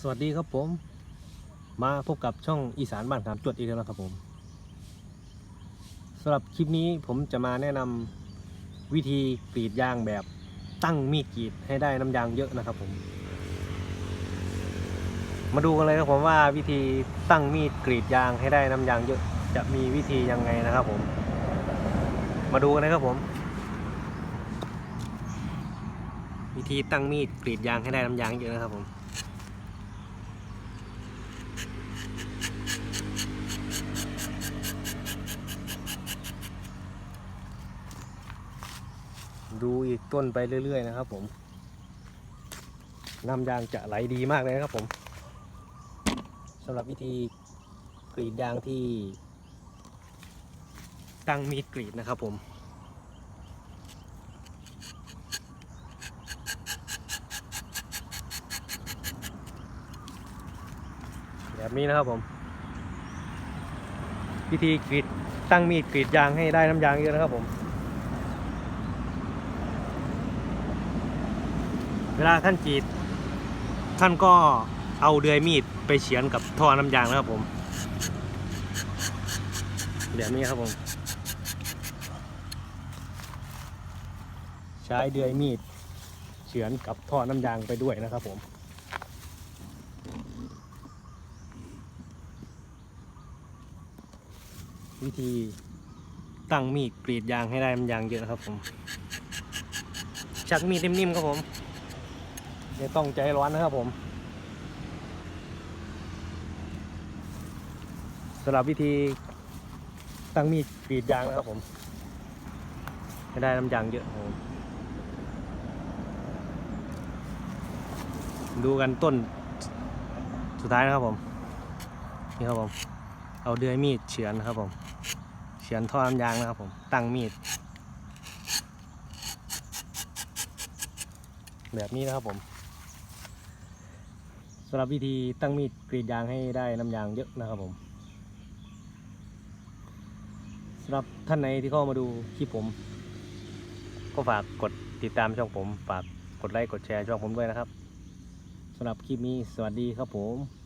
สวัสดีครับผม มาพบกับช่องอีสานบ้านขามจวดอีกแล้วครับผมสำหรับคลิปนี้ผมจะมาแนะนำวิธีกรีดยางแบบตั้งมีดกรีดให้ได้น้ำยางเยอะนะครับผม มาดูกันเลยครับผมว่าวิธีตั้งมีดกรีดยางให้ได้น้ำยางเยอะจะมีวิธียังไงนะครับผม มาดูกันเลยครับผม วิธีตั้งมีดกรีดยางให้ได้น้ำยางเยอะนะครับผม ดูอีกต้นไปเรื่อย ๆ นะครับ ผมน้ำยางจะไหลดีมากเลยนะครับ ผมสำหรับวิธีกรีดยางที่ ตั้งมีดกรีดนะครับ ผมแบบนี้นะครับผมวิธีกรีดตั้งมีดกรีดยางให้ได้น้ำยางเยอะนะครับผม เวลาท่านกรีด ท่านก็เอาเดือยมีดไปเฉือนกับท่อน้ำยางนะครับผมแบบนี้ครับผม ใช้เดือยมีดเฉือนกับท่อน้ำยางไปด้วยนะครับผมวิธีตั้งมีดกรีดยางให้ได้น้ำยางเยอะนะครับผม ชักมีดนิ่มๆครับผม ไม่ต้องใจร้อนนะครับผมสำหรับวิธีตั้งมีดกรีดยางนะครับผมให้ได้น้ำยางเยอะผมดูกันต้นสุดท้ายนะครับผมนี่ครับผมเอาเดือยมีดเฉือนนะครับผมเฉือนท่อน้ำยางนะครับผมตั้งมีด แบบนี้นะครับผม สำหรับวิธีตั้งมีดกรีดยางให้ได้น้ำยางเยอะนะครับผมสำหรับท่านไหนที่เข้ามาดูคลิปผม ก็ฝากกดติดตามช่องผม ฝากกดไลค์กดแชร์ช่องผมด้วยนะครับสำหรับคลิปนี้สวัสดีครับผม